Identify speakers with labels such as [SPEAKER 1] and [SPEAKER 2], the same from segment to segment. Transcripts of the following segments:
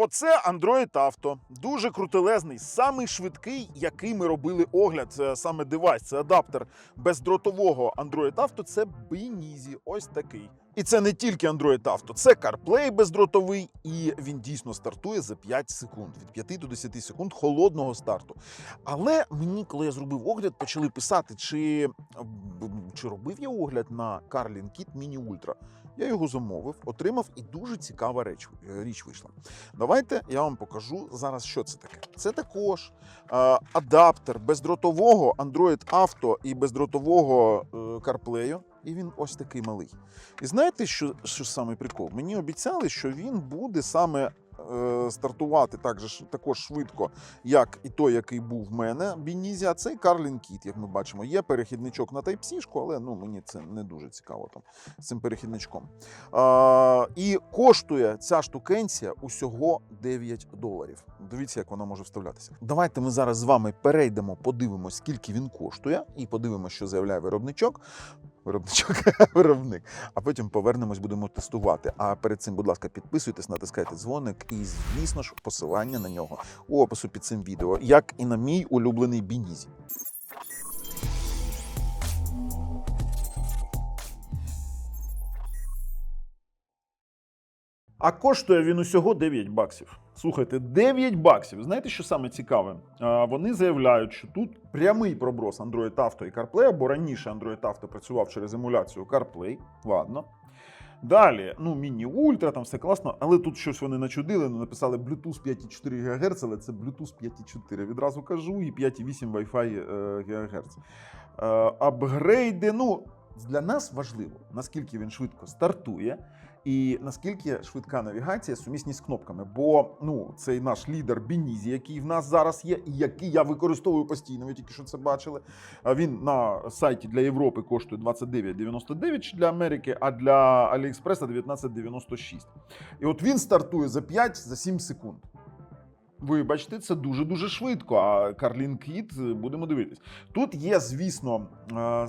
[SPEAKER 1] Оце Android Auto. Дуже крутелезний, самий швидкий, який ми робили огляд. Це саме девайс, це адаптер бездротового Android Auto. Це Benizi. Ось такий. І це не тільки Android Auto, це CarPlay бездротовий, і він дійсно стартує за 5 секунд, від 5 до 10 секунд холодного старту. Але мені, коли я зробив огляд, почали писати, чи, чи робив я огляд на Carlin Kit Mini Ultra. Я його замовив, отримав, і дуже цікава реч, річ вийшла. Давайте я вам покажу зараз, що це таке. Це також е, адаптер бездротового Android Auto і бездротового е, CarPlay. І він ось такий малий. І знаєте, що, що саме прикол? Мені обіцяли, що він буде саме е, стартувати так же, також швидко, як і той, який був в мене, Бінізі, а цей Carlin Kit, як ми бачимо. Є перехідничок на Type-C, але ну, мені це не дуже цікаво там з цим перехідничком. А, і коштує ця штукенція усього 9 доларів. Дивіться, як вона може вставлятися. Давайте ми зараз з вами перейдемо, подивимось, скільки він коштує, і подивимося, що заявляє виробничок. Виробничок, виробник. А потім повернемось, будемо тестувати. А перед цим, будь ласка, підписуйтесь, натискайте дзвоник і, звісно ж, посилання на нього у опису під цим відео, як і на мій улюблений Бінізі. А коштує він усього 9 баксів. Слухайте, 9 баксів. Знаєте, що саме цікаве? Вони заявляють, що тут прямий проброс Android Auto і CarPlay, бо раніше Android Auto працював через емуляцію CarPlay. Ладно. Далі, ну, міні ультра, там все класно, але тут щось вони начудили, ну, написали Bluetooth 5,4 ГГц, але це Bluetooth 5,4. Відразу кажу, і 5,8 Wi-Fi е, ГГц. Е, апгрейди, ну, для нас важливо, наскільки він швидко стартує, і наскільки швидка навігація, сумісність з кнопками. Бо ну, цей наш лідер Бінізі, який в нас зараз є, і який я використовую постійно, ви тільки що це бачили. Він на сайті для Європи коштує 29,99 чи для Америки, а для Аліекспреса 19,96. І от він стартує за 5 за 7 секунд. Ви бачите, це дуже-дуже швидко. А Карлін Кіт будемо дивитись. Тут є, звісно,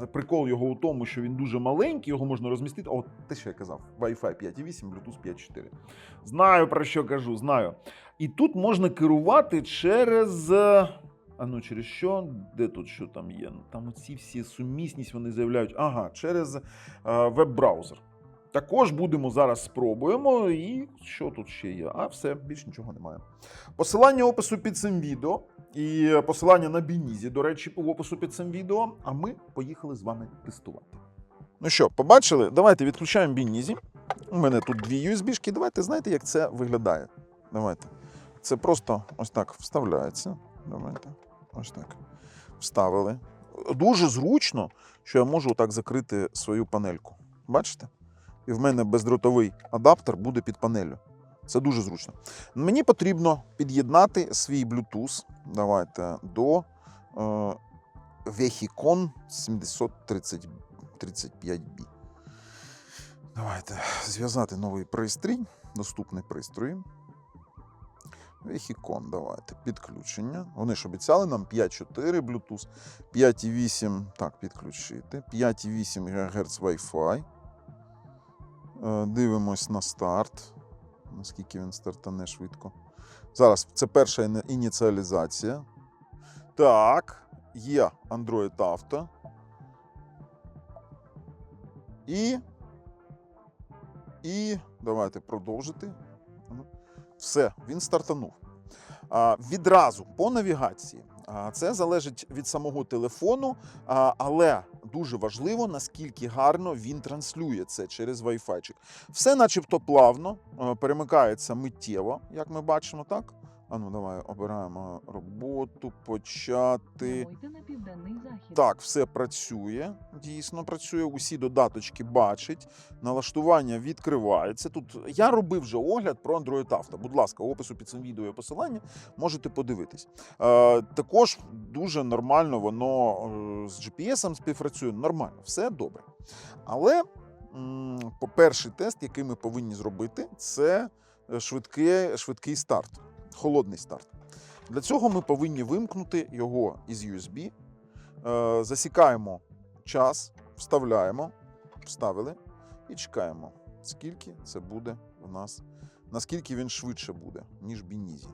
[SPEAKER 1] е, прикол його у тому, що він дуже маленький, його можна розмістити. О, те, що я казав, Wi-Fi 5.8, Bluetooth 5.4. Знаю про що кажу, знаю. І тут можна керувати через. е, А ну через що? Де тут що там є? Там оці всі сумісність вони заявляють. Ага, через е, веб-браузер. Також будемо зараз спробуємо. І що тут ще є? А все, більш нічого немає. Посилання опису під цим відео і посилання на Бінізі, до речі, по опису під цим відео. А ми поїхали з вами тестувати. Ну що, побачили? Давайте відключаємо Бінізі. У мене тут дві USB-шки. Давайте знаєте, як це виглядає. Давайте. Це просто ось так вставляється. Давайте. Ось так. Вставили. Дуже зручно, що я можу отак закрити свою панельку. Бачите? І в мене бездротовий адаптер буде під панелью. Це дуже зручно. Мені потрібно під'єднати свій Bluetooth. Давайте до е, Vehicon 735B. Давайте зв'язати новий пристрій, доступний пристрої. Vehicon, давайте. Підключення. Вони ж обіцяли нам 5.4 Bluetooth, 5.8. Так, підключити. 5.8 ГГц Wi-Fi. Е, Дивимось на старт. Наскільки він стартане швидко. Зараз це перша ініціалізація. Так, є Android Auto. І. І давайте продовжити. Все, він стартанув. Відразу по навігації. Це залежить від самого телефону, але дуже важливо, наскільки гарно він транслює це через Wi-Fi. Все, начебто, плавно, е, перемикається миттєво, як ми бачимо, так? А ну давай обираємо роботу, почати.
[SPEAKER 2] На південний захід.
[SPEAKER 1] Так, все працює, дійсно працює. Усі додаточки бачить. Налаштування відкривається. Тут я робив вже огляд про Android Auto. Будь ласка, опису під цим відео є посилання, можете подивитись. Е, також дуже нормально воно е, з GPS співпрацює. Нормально, все добре. Але по перший тест, який ми повинні зробити, це е, швидкий, швидкий старт, холодний старт. Для цього ми повинні вимкнути його із USB, е, засікаємо час, вставляємо, вставили і чекаємо, скільки це буде в нас наскільки він швидше буде, ніж Бінізі.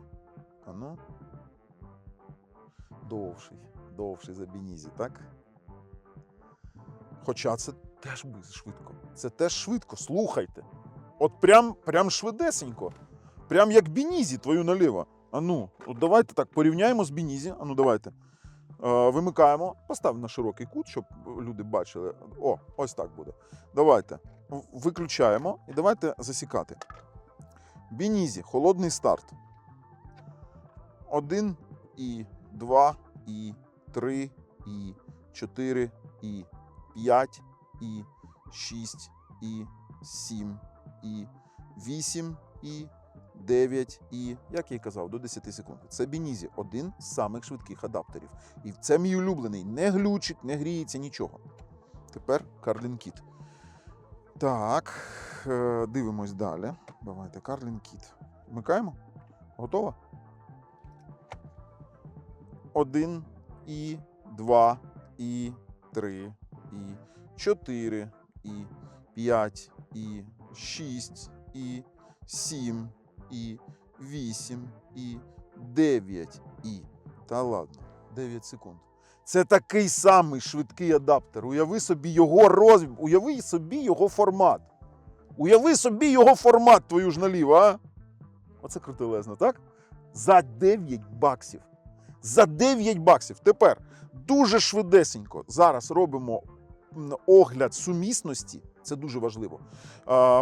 [SPEAKER 1] А ну. Довший. Довший за Бінізі, так? Хоча це теж би швидко. Це теж швидко. Слухайте. От прям, прям швидесенько. Прям як Бінізі, твою наліво. А ну, от давайте так порівняємо з Бінізі. А ну давайте. Е, вимикаємо, постав на широкий кут, щоб люди бачили. О, ось так буде. Давайте. Виключаємо і давайте засікати. Бінізі, холодний старт. Один і два, і три, і чотири, і п'ять, і шість, і сім, і вісім, і 9 і, як я й казав, до 10 секунд. Це Бінізі, один з самих швидких адаптерів. І це мій улюблений. Не глючить, не гріється, нічого. Тепер Карлін Кіт. Так, е, дивимось далі. Давайте, Карлін Кіт. Вмикаємо? Готова? Один, і два, і три, і чотири, і п'ять, і шість, і сім, і 8, і 9, і. Та ладно, 9 секунд. Це такий самий швидкий адаптер. Уяви собі його розмір, уяви собі його формат. Уяви собі його формат, твою ж наліво, а? Оце крутелезно, так? За 9 баксів. За 9 баксів. Тепер дуже швидесенько зараз робимо огляд сумісності. Це дуже важливо.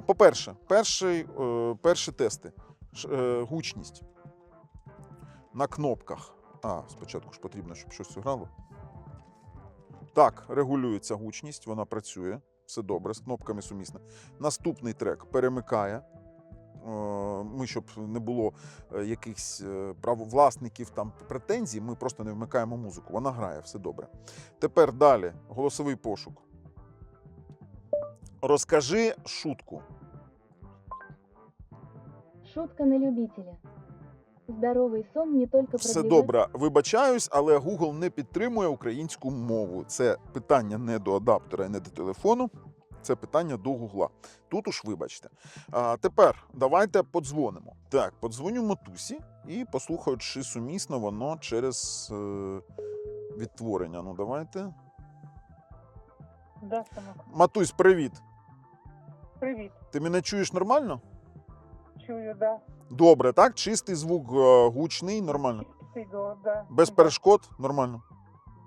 [SPEAKER 1] По-перше, перший, е, перші тести. Е, Гучність на кнопках. А, спочатку ж потрібно, щоб щось грало. Так, регулюється гучність, вона працює. Все добре, з кнопками сумісно. Наступний трек перемикає. Е, Ми, щоб не було е, якихось правовласників там претензій, ми просто не вмикаємо музику. Вона грає, все добре. Тепер далі голосовий пошук. Розкажи шутку.
[SPEAKER 2] Шутка на любителя. Здоровый сон не только
[SPEAKER 1] Все добре, вибачаюсь, але Google не підтримує українську мову. Це питання не до адаптера і не до телефону. Це питання до Гугла. Тут уж вибачте. А, тепер давайте подзвонимо. Так, подзвоню Матусі і послухаю, чи сумісно воно через е, відтворення. Ну, давайте.
[SPEAKER 3] Да.
[SPEAKER 1] Матусь, привіт.
[SPEAKER 3] Привіт.
[SPEAKER 1] Ти мене чуєш нормально?
[SPEAKER 3] Чую, да.
[SPEAKER 1] Добре, так? Чистий звук е, гучний, нормально.
[SPEAKER 3] Ти до, да.
[SPEAKER 1] Без
[SPEAKER 3] Да,
[SPEAKER 1] перешкод, нормально.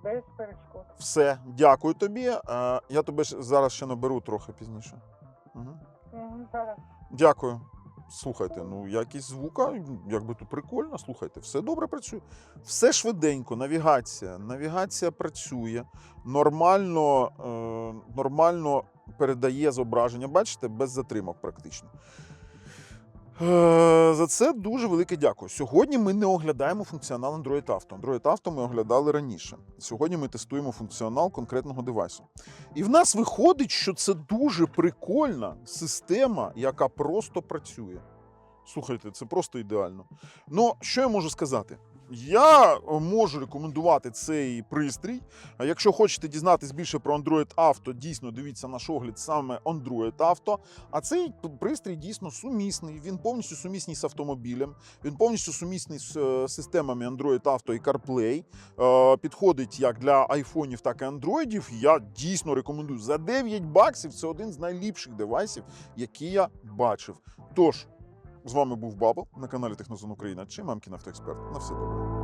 [SPEAKER 3] Без перешкод.
[SPEAKER 1] Все, дякую тобі. Е, Я тебе зараз ще наберу трохи пізніше. Угу.
[SPEAKER 3] Угу, зараз.
[SPEAKER 1] Дякую. Слухайте, ну якість звука, якби тут прикольно. Слухайте, все добре працює. Все швиденько, навігація. Навігація працює. Нормально, е, нормально передає зображення. Бачите, без затримок практично. Е, За це дуже велике дякую. Сьогодні ми не оглядаємо функціонал Android Auto. Android Auto ми оглядали раніше. Сьогодні ми тестуємо функціонал конкретного девайсу. І в нас виходить, що це дуже прикольна система, яка просто працює. Слухайте, це просто ідеально. Ну, що я можу сказати? Я можу рекомендувати цей пристрій. Якщо хочете дізнатись більше про Android Auto, дійсно дивіться наш огляд саме Android Auto. А цей пристрій дійсно сумісний. Він повністю сумісний з автомобілем, він повністю сумісний з е, системами Android Auto і CarPlay. Е, Підходить як для айфонів, так і андроїдів. Я дійсно рекомендую. За 9 баксів це один з найліпших девайсів, які я бачив. Тож, з вами був Бабл на каналі Технозон Україна чи Мамкін Автоексперт. На все добре.